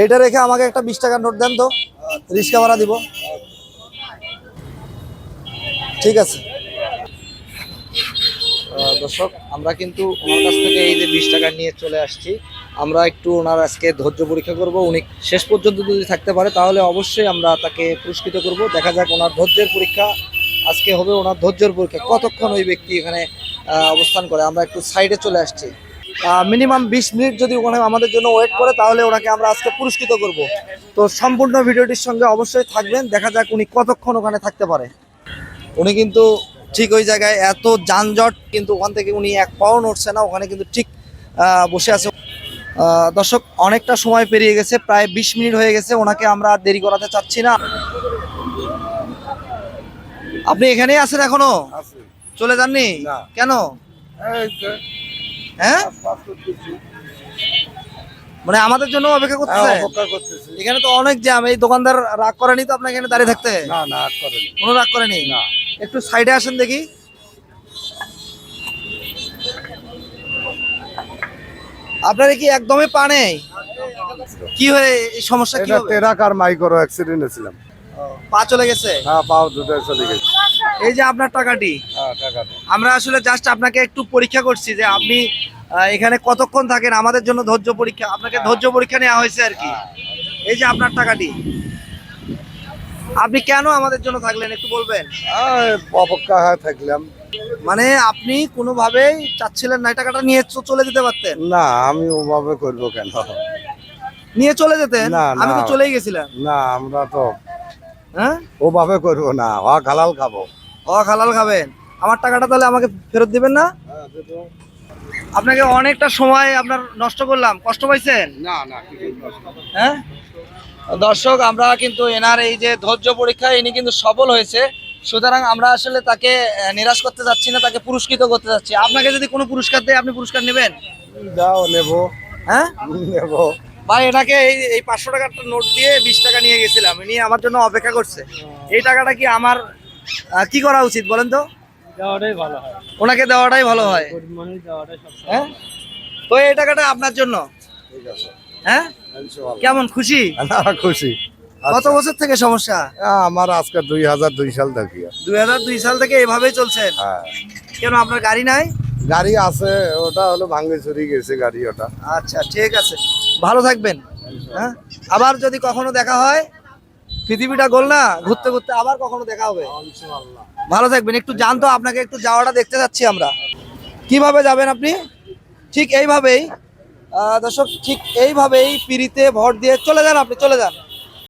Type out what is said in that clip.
এইটা রেখে আমাকে একটা বিশ টাকার নোট দেন তো রিক্সা ভাড়া দিব। ঠিক আছে। দর্শক, আমরা কিন্তু ওনার কাছ থেকে এই যে বিশ টাকা নিয়ে চলে আসছি। আমরা একটু ওনার আজকে ধৈর্য পরীক্ষা করব। উনি শেষ পর্যন্ত যদি থাকতে পারে, তাহলে অবশ্যই আমরা তাকে পুরস্কৃত করব। দেখা যাক ওনার ধৈর্যের পরীক্ষা আজকে হবে, ওনার ধৈর্যের পরীক্ষা কতক্ষণ ওই ব্যক্তি এখানে অবস্থান করে। আমরা একটু সাইডে চলে আসছি। মিনিমাম বিশ মিনিট যদি ওখানে আমাদের জন্য ওয়েট করে তাহলে ওনাকে আমরা আজকে পুরস্কৃত করব। তো সম্পূর্ণ ভিডিওটির সঙ্গে অবশ্যই থাকবেন দেখা যাক উনি কতক্ষণ ওখানে থাকতে পারে। উনি কিন্তু ঠিক ওই জায়গায় এত যানজট কিন্তু ওখান থেকে উনি এক পাও নড়ছে না ওখানে কিন্তু ঠিক বসে আছে। দর্শক অনেকটা সময় পেরিয়ে গেছে প্রায় বিশ মিনিট হয়ে গেছে ওনাকে আমরা আর দেরি করাতে চাচ্ছি না। আপনি এখানেই আছেন এখনও? চলে যাননি? কেন? হ্যাঁ? মানে আমাদের জন্য অপেক্ষা করতেছে? অপেক্ষা এখানে তো অনেক জ্যাম এই দোকানদার রাগ করেনি তো আপনাকে এখানে দাঁড়িয়ে থাকতে? না না আর করেনি। কোনো রাগ করেনি? না। একটু সাইডে আসেন দেখি। আপনার কি একদমই পা নেই? কি হয়ে এই সমস্যা কি হবে? টেরাক আর মাইক্রো অ্যাক্সিডেন্ট ছিলাম পা চলে গেছে? হ্যাঁ পাও দুটোই চলে গেছে। এই যে আপনার হ্যাঁ টাকাটা আমরা আসলে জাস্ট আপনাকে একটু পরীক্ষা করছি যে আপনি এখানে কতক্ষণ থাকেন? আমাদের জন্য ধৈর্য পরীক্ষা আপনাকে ধৈর্য পরীক্ষা নেওয়া হয়েছে আর কি। এই যে আপনার টাকাটি আপনি কেন আমাদের জন্য থাকলেন? একটু বলবেন। অপেক্ষা থাকলাম। মানে আপনি কোনোভাবেই চাচ্ছিলেন না টাকাটা নিয়ে চলে যেতে পারতেন? না আমি ওভাবে করব কেন? নিয়ে চলে যেতেন? না, আমি তো চলেই গেছিলাম। না আমরা তো হ্যাঁ? ওভাবে করব না। হওয়া খালাল খাব। ও খালাল খাবেন? আমার টাকাটা তাহলে আমাকে ফেরত দিবেন না? আপনাকে অনেকটা সময় আপনার নষ্ট করলাম। কষ্ট পাইছেন? না না হ্যাঁ? দর্শক আমরা কিন্তু এনার এই যে ধৈর্য পরীক্ষা ইনি কিন্তু সফল হয়েছে। সুতরাং আমরা আসলে তাকে নিরাশ করতে যাচ্ছি না তাকে পুরস্কৃত করতে যাচ্ছি। আপনাকে যদি কোনো পুরস্কার দেয় আপনি পুরস্কার নেবেন? যাও নেব। হ্যাঁ? নেব। ভাই এনাকে এই এই পাঁচশো টাকার নোট দিয়ে বিশ টাকা নিয়ে গেছিলাম। ইনি আমার জন্য অপেক্ষা করছে। এই টাকাটা কি আমার কি করা উচিত বলেন তো? দেওয়াটাই ভালো হয়। ওনাকে দেওয়াটাই ভালো হয়। গরিব মানুষ দেওয়াটাই সব হ্যাঁ? তো এই টাকাটা আপনার জন্য? ঠিক আছে। হ্যাঁ? কেমন খুশি? খুশি। কত বছর থেকে সমস্যা? আচ্ছা, আমার আজকে দুই হাজার দুই সাল থাকি। দুই হাজার দুই সাল থেকে এভাবেই চলছেন? হ্যাঁ। কেন আপনার গাড়ি নাই? গাড়ি আছে ওটা হলো ভাঙ্গে চুরি গেছে গাড়ি ওটা। আচ্ছা ঠিক আছে। ভালো থাকবেন। হ্যাঁ? আবার যদি কখনো দেখা হয় পৃথিবীটা গোল না, ঘুরতে ঘুরতে আবার কখনো দেখা হবে? ভালো থাকবেন, একটু জানতো আপনাকে, একটু যাওয়াটা দেখতে যাচ্ছি আমরা। কীভাবে যাবেন আপনি? ঠিক এইভাবেই দর্শক, ঠিক এইভাবেই পিড়িতে ভর দিয়ে চলে যান আপনি, চলে যান।